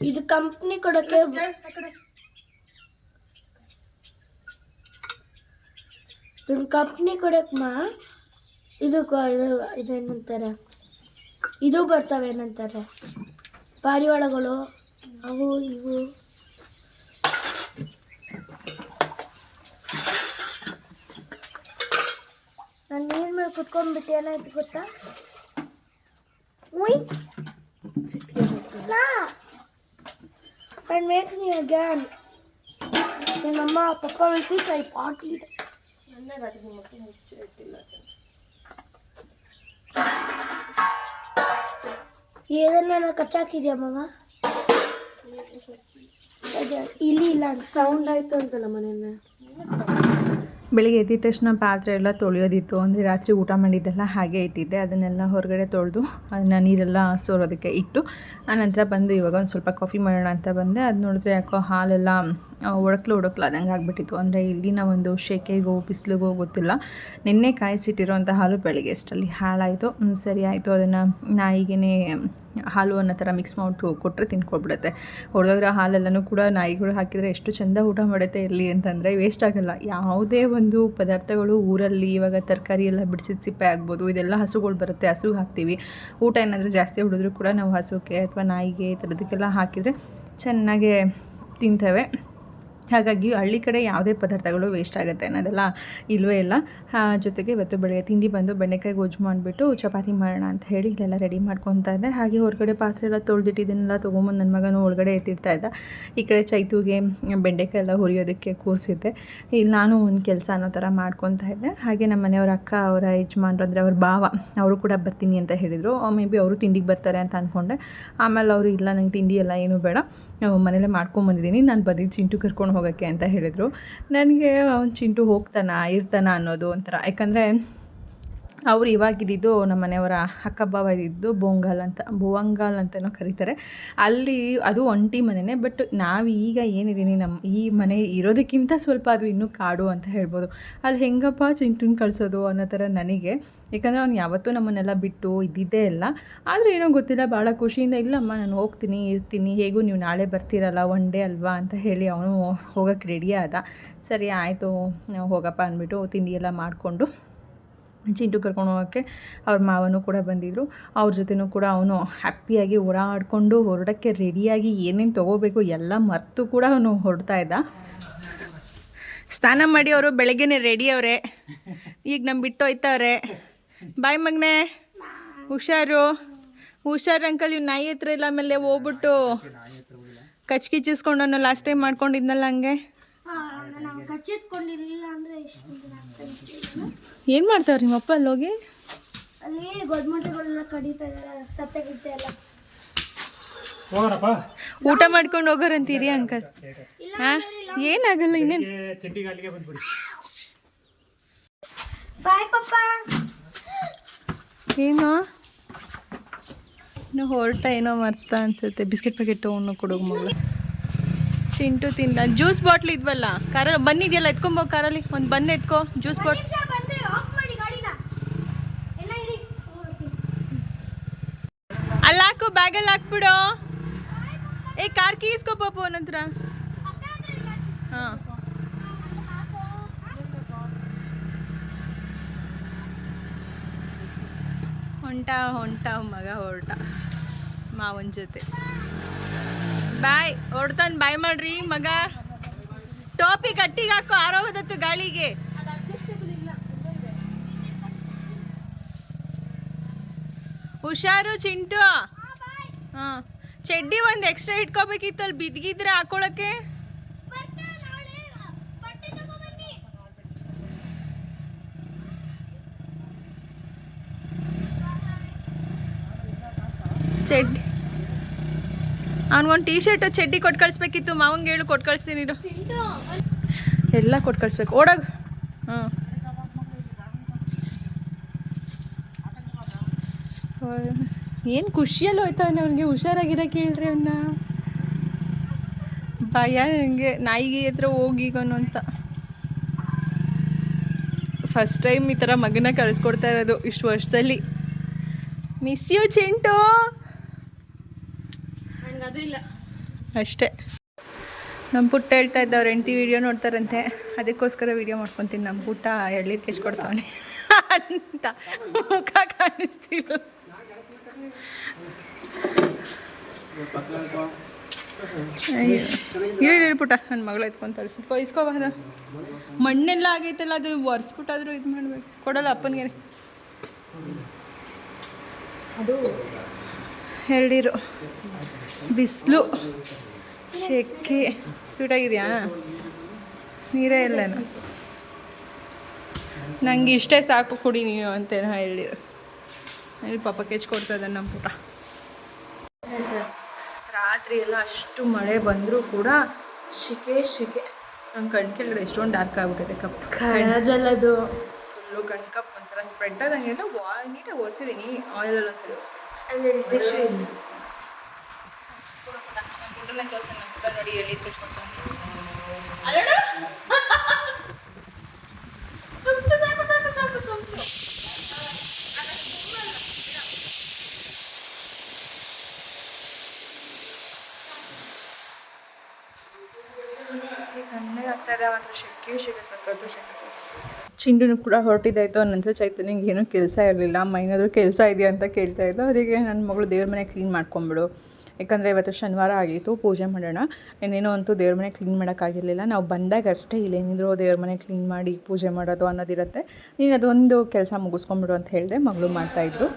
ಇದು ಕಂಪ್ನಿ ಕೊಡಕ್ಕೆ ಇದನ್ನ ಕಂಪ್ನಿ ಕೊಡಕ್ಕೆ ಮಾ ಇದು ಕ- ಇದು ಇದೇನಂತಾರೆ ಇದು ಬರ್ತವೆ ಏನಂತಾರೆ ಪಾರಿವಾಳಗಳು ಅವು ಇವು ನಾನು ನೀರ್ ಮೇಲೆ ಕುತ್ಕೊಂಡ್ಬಿಟ್ಟು ಏನಾಯ್ತು ಗೊತ್ತಾ ಉಯ್ ನಾ and makes me again. Then Mama, Papa will think ಮುಚ್ಚಿ ಇಟ್ಟಿಲ್ಲ ಏದನ್ನ ಕಚ್ಚಾಕಿದ್ಯಾ ಇಲ್ಲಿ ಇಲ್ಲ ಸೌಂಡ್ ಆಯ್ತು ಅಂತಲ್ಲ ಮನೆಯನ್ನ ಬೆಳಿಗ್ಗೆ ಎದ್ದಿದ ತಕ್ಷಣ ಪಾತ್ರೆ ಎಲ್ಲ ತೊಳೆಯೋದಿತ್ತು. ಅಂದರೆ ರಾತ್ರಿ ಊಟ ಮಾಡಿದ್ದೆಲ್ಲ ಹಾಗೆ ಇಟ್ಟಿದ್ದೆ. ಅದನ್ನೆಲ್ಲ ಹೊರಗಡೆ ತೊಳೆದು ಅದನ್ನು ನೀರೆಲ್ಲ ಸೋರೋದಕ್ಕೆ ಇಟ್ಟು ಆನಂತರ ಬಂದು ಇವಾಗ ಒಂದು ಸ್ವಲ್ಪ ಕಾಫಿ ಮಾಡೋಣ ಅಂತ ಬಂದೆ. ಅದು ನೋಡಿದ್ರೆ ಯಾಕೋ ಹಾಲೆಲ್ಲ ಒಡಕ್ಲು ಒಡಕ್ಲು ಆದಂಗೆ ಆಗಿಬಿಟ್ಟಿತ್ತು. ಅಂದರೆ ಇಲ್ಲಿನ ಒಂದು ಶೆಕೆಗೋ, ಬಿಸಿಲಿಗೋ ಗೊತ್ತಿಲ್ಲ. ನಿನ್ನೆ ಕಾಯಿಸಿಟ್ಟಿರೋಂಥ ಹಾಲು ಬೆಳಿಗ್ಗೆ ಅಷ್ಟರಲ್ಲಿ ಹಾಳಾಯಿತು. ಸರಿ ಆಯಿತು. ಅದನ್ನು ನಾಯಿಗೆ ಹಾಲು ಅನ್ನೋ ಥರ ಮಿಕ್ಸ್ ಮಾಡಿ ಕೊಟ್ಟರೆ ತಿನ್ಕೊಬಿಡುತ್ತೆ. ಹೊಡೆದೋಗಿರೋ ಹಾಲೆಲ್ಲನೂ ಕೂಡ ನಾಯಿಗಳು ಹಾಕಿದರೆ ಎಷ್ಟು ಚೆಂದ ಊಟ ಮಾಡುತ್ತೆ ಇರಲಿ ಅಂತಂದರೆ ವೇಸ್ಟ್ ಆಗಲ್ಲ. ಯಾವುದೇ ಒಂದು ಪದಾರ್ಥಗಳು ಊರಲ್ಲಿ ಇವಾಗ ತರಕಾರಿ ಎಲ್ಲ ಬಿಡಿಸಿದ ಸಿಪ್ಪೆ ಆಗ್ಬೋದು, ಇದೆಲ್ಲ ಹಸುಗಳು ಬರುತ್ತೆ, ಹಸುಗೆ ಹಾಕ್ತೀವಿ. ಊಟ ಏನಾದರೂ ಜಾಸ್ತಿ ಹುಡಿದ್ರು ಕೂಡ ನಾವು ಹಸುಗೆ ಅಥವಾ ನಾಯಿಗೆ ಈ ಥರದಕ್ಕೆಲ್ಲ ಹಾಕಿದರೆ ಚೆನ್ನಾಗೇ ತಿಂತವೆ. ಹಾಗಾಗಿ ಹಳ್ಳಿ ಕಡೆ ಯಾವುದೇ ಪದಾರ್ಥಗಳು ವೇಸ್ಟ್ ಆಗುತ್ತೆ ಅನ್ನೋದೆಲ್ಲ ಇಲ್ಲವೇ ಇಲ್ಲ. ಜೊತೆಗೆ ಇವತ್ತು ಬೆಳಗ್ಗೆ ತಿಂಡಿ ಬಂದು ಬೆಂಡೆಕಾಯಿ ಗೊಜ್ಜು ಮಾಡಿಬಿಟ್ಟು ಚಪಾತಿ ಮಾಡೋಣ ಅಂತ ಹೇಳಿ ಇಲ್ಲೆಲ್ಲ ರೆಡಿ ಮಾಡ್ಕೊತಾ ಇದ್ದೆ. ಹಾಗೆ ಹೊರಗಡೆ ಪಾತ್ರೆ ಎಲ್ಲ ತೊಳೆದಿಟ್ಟಿದ್ದನ್ನೆಲ್ಲ ತೊಗೊಂಬಂದು ನನ್ನ ಮಗನೂ ಒಳಗಡೆ ಎತ್ತಿಡ್ತಾ ಇದ್ದ. ಈ ಕಡೆ ಚೈತುಗೆ, ಬೆಂಡೆಕಾಯಿ ಎಲ್ಲ ಹುರಿಯೋದಕ್ಕೆ ಕೂರಿಸಿದ್ದೆ. ಇಲ್ಲಿ ನಾನು ಒಂದು ಕೆಲಸ ಅನ್ನೋ ಥರ ಮಾಡ್ಕೊತಾ ಇದ್ದೆ. ಹಾಗೆ ನಮ್ಮ ಮನೆಯವ್ರ ಅಕ್ಕ, ಅವರ ಯಜಮಾನ್ರು ಅಂದರೆ ಅವ್ರ ಭಾವ, ಅವರು ಕೂಡ ಬರ್ತೀನಿ ಅಂತ ಹೇಳಿದರು. ಮೇ ಬಿ ಅವರು ತಿಂಡಿಗೆ ಬರ್ತಾರೆ ಅಂತ ಅಂದ್ಕೊಂಡೆ ಆಮೇಲೆ ಅವರು ಇಲ್ಲ, ನಂಗೆ ತಿಂಡಿ ಎಲ್ಲ ಏನೂ ಬೇಡ. ನಾವು ಮನೇಲೇ ಮಾಡ್ಕೊಂಬಂದಿದ್ದೀನಿ ನಾನು ಬಂದು ಚಿಂಟು ಕರ್ಕೊಂಡು ಹೋಗೋಕ್ಕೆ ಅಂತ ಹೇಳಿದರು. ನನಗೆ ಅವ್ನು ಚಿಂಟು ಹೋಗ್ತಾನ, ಇರ್ತಾನ ಅನ್ನೋದು ಒಂಥರ. ಯಾಕಂದರೆ ಅವ್ರು ಇವಾಗಿದ್ದು ನಮ್ಮ ಮನೆಯವರ ಅಕ್ಕಬ್ಬಾವ ಇದ್ದಿದ್ದು ಬೋಂಗಾಲ್ ಅಂತ ಬೋವಂಗಾಲ್ ಅಂತಲೂ ಕರೀತಾರೆ. ಅಲ್ಲಿ ಅದು ಒಂಟಿ ಮನೆಯೇ ಬಟ್ ನಾವು ಈಗ ಏನಿದ್ದೀನಿ ನಮ್ಮ ಈ ಮನೆ ಇರೋದಕ್ಕಿಂತ ಸ್ವಲ್ಪ ಅದು ಇನ್ನೂ ಕಾಡು ಅಂತ ಹೇಳ್ಬೋದು. ಅಲ್ಲಿ ಹೆಂಗಪ್ಪ ಚಿಂಟುನ್ ಕಳಿಸೋದು ಅನ್ನೋ ಥರ ನನಗೆ. ಯಾಕಂದರೆ ಅವ್ನು ಯಾವತ್ತೂ ನಮ್ಮನ್ನೆಲ್ಲ ಬಿಟ್ಟು ಇದ್ದಿದ್ದೇ ಇಲ್ಲ. ಆದರೆ ಏನೋ ಗೊತ್ತಿಲ್ಲ, ಭಾಳ ಖುಷಿಯಿಂದ, ಇಲ್ಲಮ್ಮ, ನಾನು ಹೋಗ್ತೀನಿ, ಇರ್ತೀನಿ, ಹೇಗೂ ನೀವು ನಾಳೆ ಬರ್ತೀರಲ್ಲ, ಒನ್ ಡೇ ಅಲ್ವಾ ಅಂತ ಹೇಳಿ ಅವನು ಹೋಗೋಕ್ಕೆ ರೆಡಿ ಆದ. ಸರಿ, ಆಯಿತು, ಹೋಗಪ್ಪ ಅಂದ್ಬಿಟ್ಟು ತಿಂಡಿ ಎಲ್ಲ ಮಾಡಿಕೊಂಡು ಚಿಂಟು ಕರ್ಕೊಂಡು ಹೋಗೋಕ್ಕೆ ಅವ್ರ ಮಾವನೂ ಕೂಡ ಬಂದಿದ್ದರು ಅವ್ರ ಜೊತೆನೂ ಕೂಡ ಅವನು ಹ್ಯಾಪಿಯಾಗಿ ಓಡಾಡಿಕೊಂಡು ಹೊರಡೋಕ್ಕೆ ರೆಡಿಯಾಗಿ ಏನೇನು ತೊಗೋಬೇಕು ಎಲ್ಲ ಮರೆತು ಕೂಡ ಅವನು ಹೊರಡ್ತಾ ಇದ್ದ. ಸ್ನಾನ ಮಾಡಿ ಅವರು ಬೆಳಗ್ಗೆನೆ ರೆಡಿ ಅವರೇ. ಈಗ ನಮ್ಮ ಬಿಟ್ಟು ಹೋಯ್ತವ್ರೆ. ಬಾಯ್ ಮಗ್ನೆ. ಹುಷಾರು. ಹುಷಾರು ಅಂಕಲ್ ಇವ್ ನಾಯಿ ಹತ್ರ ಇಲ್ಲ ಆಮೇಲೆ ಹೋಗ್ಬಿಟ್ಟು ಕಚ್ಕಿಚ್ಚಿಸ್ಕೊಂಡು ಲಾಸ್ಟ್ ಟೈಮ್ ಮಾಡ್ಕೊಂಡಿದ್ನಲ್ಲ ಹಂಗೆ? ಏನು ಮಾಡ್ತಾವ್ರಿ ನಿಮ್ಮಪ್ಪ ಅಲ್ಲಿ ಹೋಗಿ ಅಲ್ಲಿ ಗೊಡ್ಮಟೆಗಳೆಲ್ಲ ಕಡಿತಾ ಇದ್ದಾರೆ ಸತ್ತೆ ಗಿತ್ತೆ ಎಲ್ಲ. ಹೋಗೋಣಪ್ಪ ಊಟ ಮಾಡ್ಕೊಂಡು ಹೋಗೋರಂತೀರಿ ಅಂಕಲ್? ಹಾ? ಏನಾಗಲ್ಲ ಇನ್ನೇನು? ತಿಂಡಿಗೆ ಅಲ್ಲಿಗೆ ಬಂದ್ಬಿಡಿ. ಬಾಯ್ ಪಪ್ಪ. ಏನೋ? ಇನ್ನು ಹೊರಟ ಏನೋ ಮರ್ತ ಅನ್ಸುತ್ತೆ. ಬಿಸ್ಕೆಟ್ ಪ್ಯಾಕೆಟ್ ತೊಗೊಂಡು ಕೊಡೋ ಮಗಳು. ಚಿಂಟು ತಿನ್ನ ಜ್ಯೂಸ್ ಬಾಟ್ಲ್ ಇದ್ವಲ್ಲ ಕಾರಲ್ಲಿ ಬನ್ನಿದೆಯಲ್ಲ ಎತ್ಕೊಂಬೋ ಕಾರಲ್ಲಿ. ಒಂದು ಬಂದು ಎತ್ಕೋ ಜ್ಯೂಸ್ ಬಾಟ್ಲ್ ನಿಮಿಷ ಬಂದೆ ಆಫ್ ಮಾಡಿ ಗಾಡಿನ ಎಲ್ಲ ಇಡಿ ಹೋಗ್ತೀನಿ. ಅಲ್ಲಿ ಹಾಕು ಬ್ಯಾಗಲ್ಲಿ ಹಾಕ್ಬಿಡು? ಏ, ಕಾರ್ ಕೀ ನಂತರ ಹಾಂ. ಹೊಂಟ ಹೊಂಟ, ಮಗ ಹೊರಟ. ಮಾವನ ಜೊತೆ. ಬಾಯ್, ಹೊಡ್ತಾನೆ, ಬಾಯ್ ಮಾಡ್ರಿ, ಮಗ. ಟೋಪಿ ಕಟ್ಟಿಗೆ ಹಾಕು ಆರೋಗ್ಯದತ್ತು ಗಾಳಿಗೆ. ಹುಷಾರು ಚಿಂಟು. ಹಾಂ. ಚಡ್ಡಿ ಒಂದು ಎಕ್ಸ್ಟ್ರಾ ಇಟ್ಕೋಬೇಕಿತ್ತು ಅಲ್ಲಿ ಬಿದ್ದಿದ್ರೆ ಹಾಕೊಳಕ್ಕೆ? ಚಡ್ಡಿ. ಅವ್ನಿಗೊಂದು ಟೀ ಶರ್ಟ್ ಚಡ್ಡಿ ಕೊಟ್ಟು ಕಳಿಸ್ಬೇಕಿತ್ತು ಮಾವಂಗೆ ಹೇಳು ಕೊಟ್ಟು ಕಳಿಸ್ತೀನಿ ಎಲ್ಲ ಕೊಟ್ಟು ಕಳಿಸ್ಬೇಕು. ಓಡೋಗ. ಹ್ಞೂ ಏನು ಖುಷಿಯಲ್ಲಿ ಹೋಯ್ತಾವನೆ ಅವ್ನಿಗೆ? ಹುಷಾರಾಗಿರಕ್ಕೆ ಹೇಳ್ರಿ ಅವನ್ನ ಭಯ ನನಗೆ ನಾಯಿಗೆ ಹತ್ರ ಹೋಗಿಗನು ಅಂತ. ಫಸ್ಟ್ ಟೈಮ್ ಈ ಥರ ಮಗನ ಕಳಿಸ್ಕೊಡ್ತಾ ಇರೋದು ಇಷ್ಟು ವರ್ಷದಲ್ಲಿ. Miss you Chintu. ಇಲ್ಲ. ಅಷ್ಟೇ. ನಮ್ಮ ಪುಟ್ಟ ಹೇಳ್ತಾ ಇದ್ದ ಅವ್ರ ಹೆಂಡ್ತಿ ವಿಡಿಯೋ ನೋಡ್ತಾರಂತೆ. ಅದಕ್ಕೋಸ್ಕರ ವಿಡಿಯೋ ಮಾಡ್ಕೊತೀನಿ. ನಮ್ಮ ಪುಟ್ಟ ಎಳ್ಳಿ ಕೆಚ್ಕೊಡ್ತಾವನೆ. ಅಂತ. ಮುಖ ಕಾಣಿಸ್ತಿಲ್ಲ. ಇರು ಇರು ಪುಟ್ಟ ನನ್ನ ಮಗಳು ಎತ್ಕೊಂತಾಳೆ ಕೊಯ್ಸ್ಕೋಬಾರ್ದ ಮಣ್ಣೆಲ್ಲ ಆಗೈತಲ್ಲ ಅದು ಒರೆಸ್ಬಿಟ್ಟಾದ್ರೂ ಇದು ಮಾಡ್ಬೇಕು. ಕೊಡಲ್ಲ ಅಪ್ಪನಿಗೆ. ಎರಡೀರು. ಬಿಸಿಲು ಶೆಕೆ ಸ್ವೀಟಾಗಿದೆಯಾ? ನೀರೇ ಇಲ್ಲ ನಂಗೆ ಇಷ್ಟೇ ಸಾಕು ಕುಡಿ ನೀವು ಅಂತೇನೋ ಹೇಳಿರು. ಇಲ್ಲಿ ಪಾಪ ಕೆಚ್ಕೊಡ್ತಾ ಇದ್ದಾನೆ ನಮ್ಮ ಪುಟ ರಾತ್ರಿ ಎಲ್ಲ ಅಷ್ಟು ಮಳೆ ಬಂದರೂ ಕೂಡ ಶಿಕೆ ಶಿಕೆ ನಮ್ಮ ಕಣ್ ಕೆಳಗಡೆ ಎಷ್ಟೊಂದು ಡಾರ್ಕ್ ಆಗ್ಬಿಟ್ಟಿದೆ ಕಪ್. ಕಣಜಲ್ಲದು ಫುಲ್ಲು ಕಣ್ ಕಪ್ ಒಂಥರ ಸ್ಪ್ರೆಡ್ ಆದಂಗೆಲ್ಲ ವಾ ನೀಟಾಗಿ ಒರೆಸಿದ್ದೀನಿ ಆಯಿಲಲ್ಲಿ ಒಂದ್ಸರಿ ಒರೆಸ್ಬಿಟ್ಟು ತೋರ್ಸು ನನ್ನ ಪುಟ್ಟ ನೋಡಿ ಎಳ್ಳಿ ಕಚ್ಕೊಡ್ತಾನೆ ಒಂಥರ ಒಂದು ಶೆಕೆ ಶೆಕೆ ಸಕ್ಕತ್ತು ಶೆಕೆ ಚಿಂಡುನು ಕೂಡ ಹೊರಟಿದ್ದಾಯಿತು ನಂತರ ಚೈತನ್ಯಗೆ ಏನೂ ಕೆಲಸ ಇರಲಿಲ್ಲ. ಅಮ್ಮ ಏನಾದರೂ ಕೆಲಸ ಇದೆಯಾ ಅಂತ ಕೇಳ್ತಾ ಇದ್ದು ಅದಕ್ಕೆ ನನ್ನ ಮಗಳು ದೇವ್ರ ಮನೆ ಕ್ಲೀನ್ ಮಾಡ್ಕೊಂಬಿಡು ಯಾಕಂದರೆ ಇವತ್ತು ಶನಿವಾರ ಆಗಿತ್ತು, ಪೂಜೆ ಮಾಡೋಣ. ಇನ್ನೇನೋ ಅಂತೂ ದೇವ್ರ ಮನೆ ಕ್ಲೀನ್ ಮಾಡೋಕ್ಕಾಗಿರಲಿಲ್ಲ ನಾವು ಬಂದಾಗ ಅಷ್ಟೇ ಇಲ್ಲೇನಿದ್ರು ದೇವ್ರ ಮನೆ ಕ್ಲೀನ್ ಮಾಡಿ ಪೂಜೆ ಮಾಡೋದು ಅನ್ನೋದಿರುತ್ತೆ. ನೀನು ಅದೊಂದು ಕೆಲಸ ಮುಗಿಸ್ಕೊಂಬಿಡು ಅಂತ ಹೇಳಿದೆ, ಮಗಳು ಮಾಡ್ತಾಯಿದ್ರು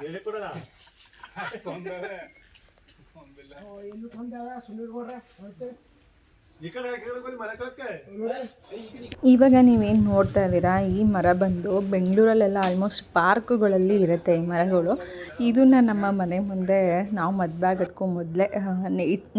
ಹೇಳಿ ಕೊಡಲ್ಲ ಸುತೆ ಇವಾಗ ನೀವೇನು ನೋಡ್ತಾ ಇದ್ದೀರಾ, ಈ ಮರ ಬಂದು ಬೆಂಗಳೂರಲ್ಲೆಲ್ಲ ಆಲ್ಮೋಸ್ಟ್ ಪಾರ್ಕ್ಗಳಲ್ಲಿ ಇರುತ್ತೆ ಈ ಮರಗಳು. ಇದನ್ನ ನಮ್ಮ ಮನೆ ಮುಂದೆ ನಾವು ಮದುವೆ ಆಗೋದಕ್ಕೂ ಮೊದಲೇ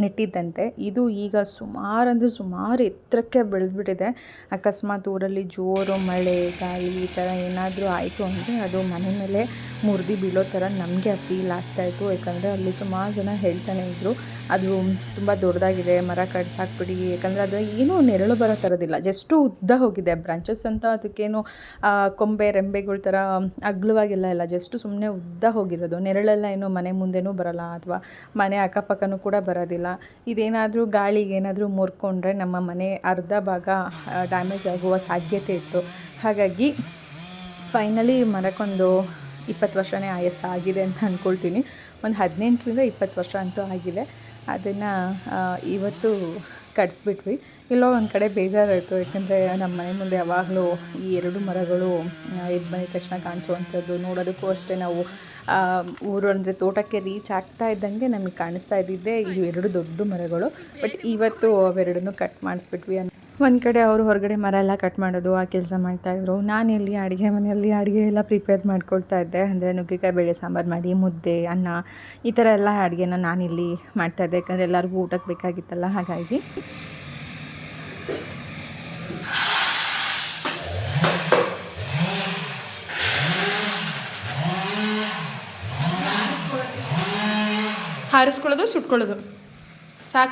ನೆಟ್ಟಿದ್ದಂತೆ. ಇದು ಈಗ ಸುಮಾರು ಅಂದರೆ ಸುಮಾರು ಎತ್ತರಕ್ಕೆ ಬೆಳೆದ್ಬಿಟ್ಟಿದೆ. ಅಕಸ್ಮಾತ್ ಊರಲ್ಲಿ ಜೋರು ಮಳೆ, ಗಾಳಿ ಈ ಥರ ಏನಾದರೂ ಆಯಿತು ಅಂದರೆ ಅದು ಮನೆ ಮೇಲೆ ಮುರಿದು ಬೀಳೋ ಥರ ನಮಗೆ ಫೀಲ್ ಆಗ್ತಾಯಿತ್ತು ಯಾಕಂದರೆ ಅಲ್ಲಿ ಸುಮಾರು ಜನ ಹೇಳ್ತಾನೆ ಇದ್ದರು ಅದು ತುಂಬ ದೊಡ್ಡದಾಗಿದೆ, ಮರ ಕಡ್ಸಾಕ್ಬಿಡಿ ಯಾಕಂದರೆ ಅದು ಏನೂ ನೆರಳು ಬರೋ ಥರದಿಲ್ಲ ಜಸ್ಟು ಉದ್ದ ಹೋಗಿದೆ. ಬ್ರಾಂಚಸ್ ಅಂತ ಅದಕ್ಕೇನು ಕೊಂಬೆ, ರೆಂಬೆಗಳ ಥರ ಅಗ್ಲವಾಗಿಲ್ಲ ಇಲ್ಲ. ಜಸ್ಟು ಸುಮ್ಮನೆ ಉದ್ದ ಹೋಗಿರೋದು. ನೆರಳೆಲ್ಲ ಏನು ಮನೆ ಮುಂದೆನೂ ಬರಲ್ಲ ಅಥವಾ ಮನೆ ಅಕ್ಕಪಕ್ಕನೂ ಕೂಡ ಬರೋದಿಲ್ಲ. ಇದೇನಾದರೂ ಗಾಳಿಗೆ ಏನಾದರೂ ಮುರ್ಕೊಂಡ್ರೆ ನಮ್ಮ ಮನೆ ಅರ್ಧ ಭಾಗ ಡ್ಯಾಮೇಜ್ ಆಗುವ ಸಾಧ್ಯತೆ ಇತ್ತು. ಹಾಗಾಗಿ ಫೈನಲಿ ಮರಕ್ಕೊಂದು ಇಪ್ಪತ್ತು ವರ್ಷನೇ ಆಯಸ್ಸ ಆಗಿದೆ ಅಂತ ಅಂದ್ಕೊಳ್ತೀನಿ ಒಂದು ಹದಿನೆಂಟರಿಂದ ಇಪ್ಪತ್ತು ವರ್ಷ ಅಂತೂ ಆಗಿದೆ. ಅದನ್ನು ಇವತ್ತು ಕಟ್ಸ್ಬಿಟ್ವಿ. ಎಲ್ಲೋ ಒಂದು ಕಡೆ ಬೇಜಾರಾಯಿತು. ಯಾಕಂದರೆ ನಮ್ಮ ಮನೆ ಮುಂದೆ ಯಾವಾಗಲೂ ಈ ಎರಡು ಮರಗಳು ಇದು ಬಂದಿದ ತಕ್ಷಣ ಕಾಣಿಸುವಂಥದ್ದು ನೋಡೋದಕ್ಕೂ ಅಷ್ಟೇ ನಾವು ಊರು ಅಂದರೆ ತೋಟಕ್ಕೆ ರೀಚ್ ಆಗ್ತಾ ಇದ್ದಂಗೆ ನಮಗೆ ಕಾಣಿಸ್ತಾ ಇದ್ದಿದ್ದೆ ಇವು ಎರಡು ದೊಡ್ಡ ಮರಗಳು. ಬಟ್ ಇವತ್ತು ಅವೆರಡನ್ನೂ ಕಟ್ ಮಾಡಿಸ್ಬಿಟ್ವಿ ಒಂದು ಕಡೆ ಅವರು ಹೊರಗಡೆ ಮರ ಎಲ್ಲ ಕಟ್ ಮಾಡೋದು, ಆ ಕೆಲಸ ಮಾಡ್ತಾಯಿದ್ರು ಇಲ್ಲಿ ಅಡುಗೆ ಮನೆಯಲ್ಲಿ ಅಡುಗೆ ಎಲ್ಲ ಪ್ರಿಪೇರ್ ಮಾಡ್ಕೊಳ್ತಾ ಇದ್ದೆ. ಅಂದರೆ ನುಗ್ಗೆಕಾಯಿ, ಬೇಳೆ ಸಾಂಬಾರು ಮಾಡಿ, ಮುದ್ದೆ, ಅನ್ನ, ಈ ಥರ ಎಲ್ಲ ಅಡುಗೆನ ನಾನಿಲ್ಲಿ ಮಾಡ್ತಾಯಿದ್ದೆ ಯಾಕಂದರೆ ಎಲ್ಲರಿಗೂ ಊಟಕ್ಕೆ ಬೇಕಾಗಿತ್ತಲ್ಲ, ಹಾಗಾಗಿ. ಹಾರಿಸ್ಕೊಳ್ಳೋದು, ಸುಟ್ಕೊಳ್ಳೋದು. ಸಾಕು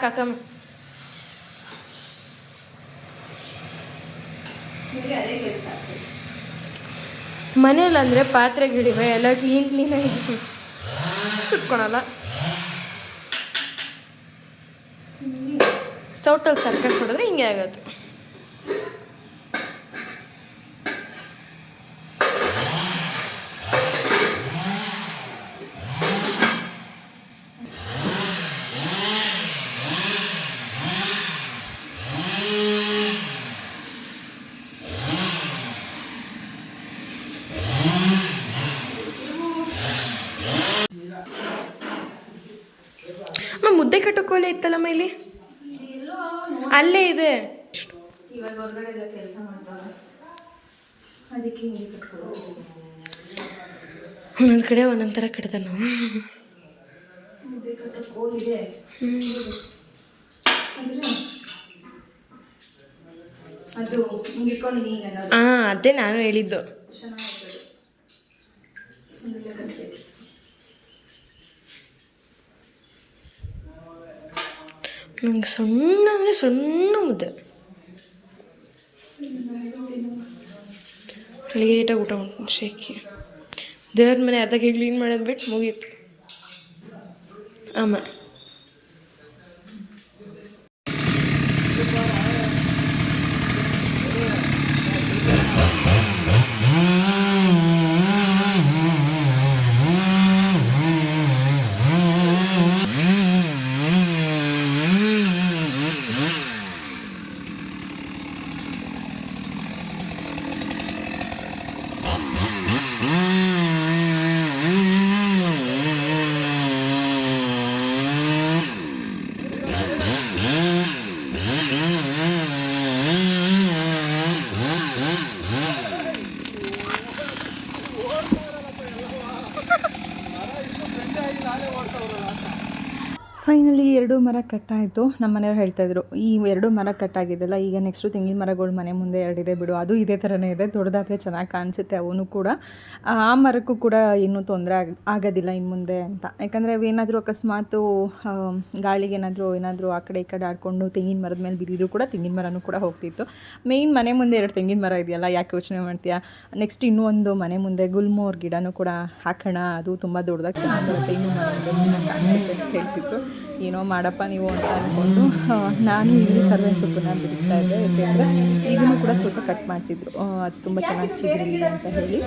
ಮನೇಲಿ ಅಂದರೆ ಪಾತ್ರೆಗಳಿವೆ ಎಲ್ಲ ಕ್ಲೀನ್ ಕ್ಲೀನಾಗಿ ಸುಟ್ಕೊಳಲ್ಲ. ಸೌಟಲ್ಲಿ ಸರ್ಕಸ್ ಹೊಡೆದ್ರೆ ಹಿಂಗೆ ಆಗುತ್ತೆ ಅಮ್ಮ ಮುದ್ದೆ ಇಲ್ಲಿ? ಅಲ್ಲೇ ಇದೆ. ಇವಾಗ ಹೊರಗಡೆ ಎಲ್ಲ ಕೆಲಸ ಮಾಡ್ತಾರೆ ಅದಕ್ಕೆ ಒಂದೊಂದು ಕಡೆ ಒಂದೊಂದು ಥರ ಕಟ್ಟದ ನಾವು. ಹೋಗಿದೆ. ಅದು ಹಾಂ ಅದೇ ನಾನು ಹೇಳಿದ್ದು. ನಂಗೆ ಸಣ್ಣ ಅಂದರೆ ಸಣ್ಣ ಮುದ್ದೆ ಲೇಟಾಗಿ ಊಟ ಮಾಡ್ತೀನಿ ಶೇಕಿ ದೇವ್ರ ಮನೆ ಅರ್ಧಕ್ಕೆ ಕ್ಲೀನ್ ಮಾಡೋದು ಬಿಟ್ಟು ಮುಗೀತು ಆಮ ಮರ ಕಟ್ಟಾಯಿತು. ನಮ್ಮ ಮನೆಯವ್ರು ಹೇಳ್ತಾಯಿದ್ರು ಈ ಎರಡು ಮರ ಕಟ್ಟಾಗಿದ್ದಲ್ಲ, ಈಗ ನೆಕ್ಸ್ಟು ತೆಂಗಿನ ಮರಗಳು ಮನೆ ಮುಂದೆ ಎರಡಿದೆ ಬಿಡು. ಅದು ಇದೇ ಥರನೇ ಇದೆ, ದೊಡ್ಡದಾದರೆ ಚೆನ್ನಾಗಿ ಕಾಣಿಸುತ್ತೆ ಅವನು ಕೂಡ. ಆ ಮರಕ್ಕೂ ಕೂಡ ಇನ್ನೂ ತೊಂದರೆ ಆಗ, ಆಗೋದಿಲ್ಲ ಇನ್ನು ಮುಂದೆ ಅಂತ. ಯಾಕಂದರೆ ಏನಾದರೂ ಅಕಸ್ಮಾತು ಗಾಳಿಗೆ ಏನಾದರೂ ಏನಾದರೂ ಆ ಕಡೆ ಈ ಕಡೆ ಆಡಿಕೊಂಡು ತೆಂಗಿನ ಮರದ ಮೇಲೆ ಬಿದ್ದಿದ್ರು ಕೂಡ ತೆಂಗಿನ ಮರನೂ ಕೂಡ ಹೋಗ್ತಿತ್ತು. ಮೇಯ್ನ್ ಮನೆ ಮುಂದೆ ಎರಡು ತೆಂಗಿನ ಮರ ಇದೆಯಲ್ಲ, ಯಾಕೆ ಯೋಚನೆ ಮಾಡ್ತೀಯಾ? ನೆಕ್ಸ್ಟ್ ಇನ್ನೂ ಒಂದು ಮನೆ ಮುಂದೆ ಗುಲ್ಮೋರ್ ಗಿಡನೂ ಕೂಡ ಹಾಕೋಣ. ಅದು ತುಂಬ ದೊಡ್ಡದಾಗಿ ಚೆನ್ನಾಗಿ ಬರುತ್ತೆ, ಇನ್ನೂ ಮನೆ ಮುಂದೆ ಚೆನ್ನಾಗಿ ಕಾಣಿಸುತ್ತೆ ಅಂತ ಹೇಳ್ತಿದ್ರು. ಏನೋ ಮಾಡಪ್ಪ ನೀವು ಅಂತ ಅಂದ್ಕೊಂಡು ನಾನು ಇಲ್ಲಿ ಕರ್ಬೇವಿನ ಸೊಪ್ಪನ್ನ ಬಿಡಿಸ್ತಾ ಇದ್ದೆ. ಯಾಕೆಂದರೆ ಈಗಲೂ ಕೂಡ ಸ್ವಲ್ಪ ಕಟ್ ಮಾಡಿಸಿದ್ರು. ಅದು ತುಂಬ ಚೆನ್ನಾಗಿ ಚಿಗುರಲಿ ಅಂತ ಹೇಳಿ.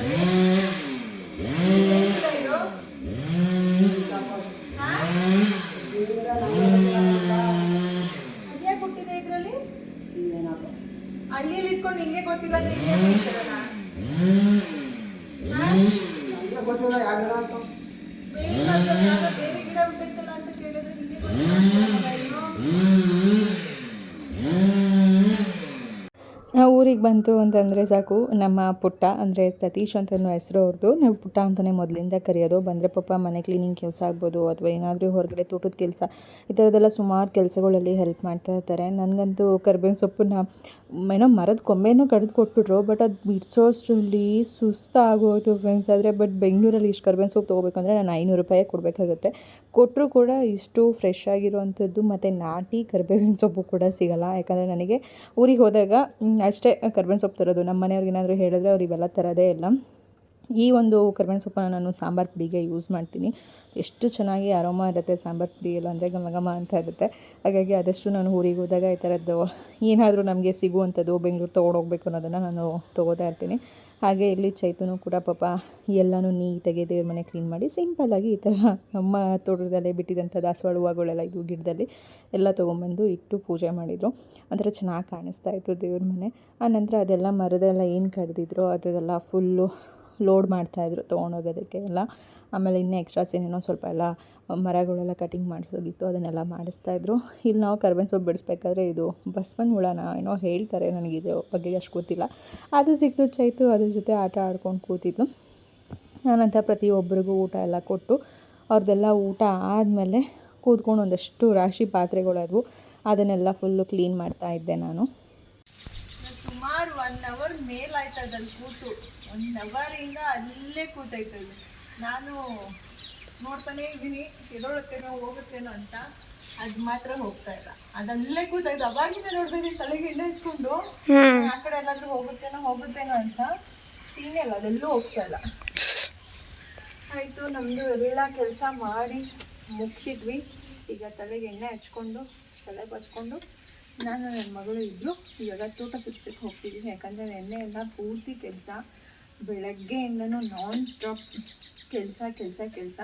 ಇಟ್ಕೊಂಡು ಹಿಂಗೆ ಗೊತ್ತಿಲ್ಲ ಊರಿಗೆ ಬಂತು ಅಂತಂದರೆ ಸಾಕು, ನಮ್ಮ ಪುಟ್ಟ, ಅಂದರೆ ಸತೀಶ್ ಅಂತನೂ ಹೆಸರು ಅವ್ರದ್ದು ನಾವು ಪುಟ್ಟ ಅಂತಲೇ ಮೊದಲಿಂದ ಕರೆಯೋದು. ಬಂದರೆ ಪಾಪ ಮನೆ ಕ್ಲೀನಿಂಗ್ ಕೆಲಸ ಆಗ್ಬೋದು, ಅಥವಾ ಏನಾದರೂ ಹೊರಗಡೆ ತೋಟದ ಕೆಲಸ, ಈ ಥರದ್ದೆಲ್ಲ ಸುಮಾರು ಕೆಲಸಗಳಲ್ಲಿ ಹೆಲ್ಪ್ ಮಾಡ್ತಾ ಇರ್ತಾರೆ. ನನಗಂತೂ ಕರ್ಬೇವಿನ ಸೊಪ್ಪನ್ನ ಏನೋ ಮರದ ಕೊಂಬೆನೂ ಕಡಿದು ಕೊಟ್ಬಿಟ್ರು ಬಟ್ ಅದು ಬಿಡಿಸೋಷ್ಟರಲ್ಲಿ ಸುಸ್ತಾಗೋಯ್ತು ಫ್ರೆಂಡ್ಸ್ ಆದರೆ ಬಟ್ ಬೆಂಗಳೂರಲ್ಲಿ ಇಷ್ಟು ಕರ್ಬೇವಿನ ಸೊಪ್ಪು ತೊಗೋಬೇಕಂದ್ರೆ ನಾನು ಐನೂರು ರೂಪಾಯಿ ಕೊಡಬೇಕಾಗುತ್ತೆ. ಕೊಟ್ಟರು ಕೂಡ ಇಷ್ಟು ಫ್ರೆಶ್ ಆಗಿರುವಂಥದ್ದು ಮತ್ತು ನಾಟಿ ಕರ್ಬೇವಿನ ಸೊಪ್ಪು ಕೂಡ ಸಿಗಲ್ಲ. ಯಾಕಂದರೆ ನನಗೆ ಊರಿಗೆ ಹೋದಾಗ ಅಷ್ಟೇ ಕರ್ಬೇವಿನ ಸೊಪ್ಪು ತರೋದು. ನಮ್ಮ ಮನೆಯವ್ರಿಗೆ ಏನಾದರೂ ಹೇಳಿದ್ರೆ ಅವ್ರು ಇವೆಲ್ಲ ತರೋದೇ ಇಲ್ಲ. ಈ ಒಂದು ಕರ್ಬೇವಿನ ಸೊಪ್ಪನ್ನು ನಾನು ಸಾಂಬಾರು ಪುಡಿಗೆ ಯೂಸ್ ಮಾಡ್ತೀನಿ. ಎಷ್ಟು ಚೆನ್ನಾಗಿ ಅರೋಮ ಇರುತ್ತೆ ಸಾಂಬಾರು ಪುಡಿ ಎಲ್ಲ, ಅಂದರೆ ಘಮ ಘಮ ಅಂತ ಇರುತ್ತೆ. ಹಾಗಾಗಿ ಆದಷ್ಟು ನಾನು ಊರಿಗೆ ಹೋದಾಗ ಈ ಥರದ್ದು ಏನಾದರೂ ನಮಗೆ ಸಿಗುವಂಥದ್ದು ಬೆಂಗಳೂರು ತೊಗೊಂಡೋಗ್ಬೇಕು ಅನ್ನೋದನ್ನು ನಾನು ತೊಗೋತಾ ಇರ್ತೀನಿ. ಹಾಗೆ ಇಲ್ಲಿ ಚೈತನು ಕೂಡ ಪಾಪ ಎಲ್ಲನೂ ನೀಟಾಗಿ ದೇವ್ರ ಮನೆ ಕ್ಲೀನ್ ಮಾಡಿ ಸಿಂಪಲ್ಲಾಗಿ ಈ ಥರ ನಮ್ಮ ತೋಟದಲ್ಲೇ ಬಿಟ್ಟಿದ್ದಂಥ ದಾಸವಾಳ ಹೂವುಗಳೆಲ್ಲ ಇದು ಗಿಡದಲ್ಲಿ ಎಲ್ಲ ತೊಗೊಂಬಂದು ಇಟ್ಟು ಪೂಜೆ ಮಾಡಿದರು. ಒಂಥರ ಚೆನ್ನಾಗಿ ಕಾಣಿಸ್ತಾ ಇತ್ತು ದೇವ್ರ ಮನೆ. ಆನಂತರ ಅದೆಲ್ಲ ಮರದೆಲ್ಲ ಏನು ಕಡ್ದಿದ್ರು ಅದೆಲ್ಲ ಫುಲ್ಲು ಲೋಡ್ ಮಾಡ್ತಾಯಿದ್ರು ತೊಗೊಂಡೋಗೋದಕ್ಕೆ ಎಲ್ಲ. ಆಮೇಲೆ ಇನ್ನೂ ಎಕ್ಸ್ಟ್ರಾಸ್ ಏನೇನೋ ಸ್ವಲ್ಪ ಎಲ್ಲ ಮರಗಳೆಲ್ಲ ಕಟಿಂಗ್ ಮಾಡಿಸೋದಿತ್ತು, ಅದನ್ನೆಲ್ಲ ಮಾಡಿಸ್ತಾಯಿದ್ರು. ಇಲ್ಲಿ ನಾವು ಕರ್ಬೇವಿನ ಸೊಪ್ಪು ಬಿಡಿಸ್ಬೇಕಾದ್ರೆ ಇದು ಬಸವನ ಹುಳನ ಏನೋ ಹೇಳ್ತಾರೆ ನನಗೆ ಇದ್ರ ಬಗ್ಗೆ ಅಷ್ಟು ಗೊತ್ತಿಲ್ಲ. ಅದು ಸಿಕ್ಕಿದ ಚೈತು, ಅದ್ರ ಜೊತೆ ಆಟ ಆಡ್ಕೊಂಡು ಕೂತಿದ್ದು ನಾನಂತ ಪ್ರತಿಯೊಬ್ಬರಿಗೂ ಊಟ ಎಲ್ಲ ಕೊಟ್ಟು ಅವ್ರದ್ದೆಲ್ಲ ಊಟ ಆದಮೇಲೆ ಕೂತ್ಕೊಂಡು ಒಂದಷ್ಟು ರಾಶಿ ಪಾತ್ರೆಗಳಾದವು. ಅದನ್ನೆಲ್ಲ ಫುಲ್ಲು ಕ್ಲೀನ್ ಮಾಡ್ತಾ ಇದ್ದೆ ನಾನು. ಸುಮಾರು ಒನ್ ಅವರ್ ಮೇಲಾಯ್ತದಲ್ಲಿ ಕೂತು. ಒನ್ ಅವರಿಂದ ಅಲ್ಲೇ ಕೂತೈತದು ನಾನು ನೋಡ್ತಾನೆ ಇದ್ದೀನಿ ಎದೊಳತ್ತೇನೋ ಹೋಗುತ್ತೇನೋ ಅಂತ. ಅದು ಮಾತ್ರ ಹೋಗ್ತಾ ಇಲ್ಲ. ಅದಲ್ಲೇ ಕೂತಾಯ್ತು. ಅವಾಗಿಂದ ನೋಡ್ಬೇಕು ತಲೆಗೆ ಎಣ್ಣೆ ಹಚ್ಕೊಂಡು ಆ ಕಡೆ ಎಲ್ಲಾದ್ರೂ ಹೋಗುತ್ತೇನೋ ಹೋಗುತ್ತೇನೋ ಅಂತ ಸೀನೇ ಅಲ್ಲ ಅದೆಲ್ಲೂ ಹೋಗ್ತಾ ಇಲ್ಲ. ಆಯಿತು ನಮ್ಮದು ಎಲ್ಲ ಕೆಲಸ ಮಾಡಿ ಮುಗಿಸಿದ್ವಿ. ಈಗ ತಲೆಗೆ ಎಣ್ಣೆ ಹಚ್ಕೊಂಡು ತಲೆ ಬಚ್ಕೊಂಡು ನಾನು ನನ್ನ ಮಗಳು ಇದ್ಲು. ಇವಾಗ ತೋಟ ಸುತ್ತಕ್ಕೆ ಹೋಗ್ತಿದ್ದೀನಿ ಯಾಕಂದರೆ ಎಣ್ಣೆ ಎಲ್ಲ ಪೂರ್ತಿ ಕೆಲಸ. ಬೆಳಗ್ಗೆಯಿಂದನೂ ನಾನ್ ಸ್ಟಾಪ್ ಕೆಲಸ ಕೆಲಸ ಕೆಲಸ.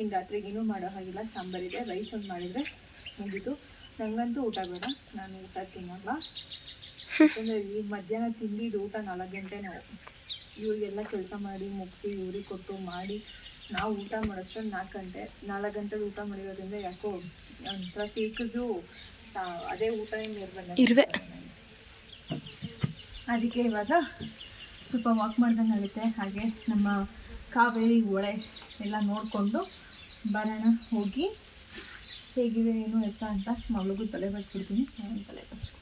ಇನ್ನು ರಾತ್ರಿಗೇನು ಮಾಡೋ ಹಾಗಿಲ್ಲ. ಸಾಂಬಾರಿದೆ ರೈಸ್ ಒಂದು ಮಾಡಿದರೆ ಮುಗಿತು. ನನಗಂತೂ ಊಟ ಬೇಡ. ನಾನು ಊಟ ತಿನ್ನಲ್ಲ. ಯಾಕಂದರೆ ಈ ಮಧ್ಯಾಹ್ನ ತಿಂದಿದ್ದು ಊಟ ನಾಲ್ಕು ಗಂಟೆ ನಾವು ಇವರಿಗೆಲ್ಲ ಕೆಲಸ ಮಾಡಿ ಮುಗಿಸಿ ಇವ್ರಿಗೆ ಕೊಟ್ಟು ಮಾಡಿ ನಾವು ಊಟ ಮಾಡೋಷ್ಟೊಂದು ನಾಲ್ಕು ಗಂಟೆ ನಾಲ್ಕು ಗಂಟೆಗೆ ಊಟ ಮಾಡಿರೋದ್ರಿಂದ ಯಾಕೋ ಒಂಥರ ಕೇಕದ್ದು ಸಾ ಅದೇ ಊಟ ಏನು ಇರ್ಬೇಕು. ಅದಕ್ಕೆ ಇವಾಗ ಸ್ವಲ್ಪ ವಾಕ್ ಮಾಡ್ದಂಗೆ ಆಗುತ್ತೆ. ಹಾಗೆ ನಮ್ಮ ಕಾವೇರಿ ಹೊಳೆ ಎಲ್ಲ ನೋಡಿಕೊಂಡು ಬರೋಣ, ಹೋಗಿ ಹೇಗಿದೆ, ಏನು ಎತ್ತ ಅಂತ ಮಗಳಿಗೂ ತಲೆ ಬಚ್ಬಿಡ್ತೀನಿ ನಾನು ತಲೆ ಬಚ್ಕೊಂಡು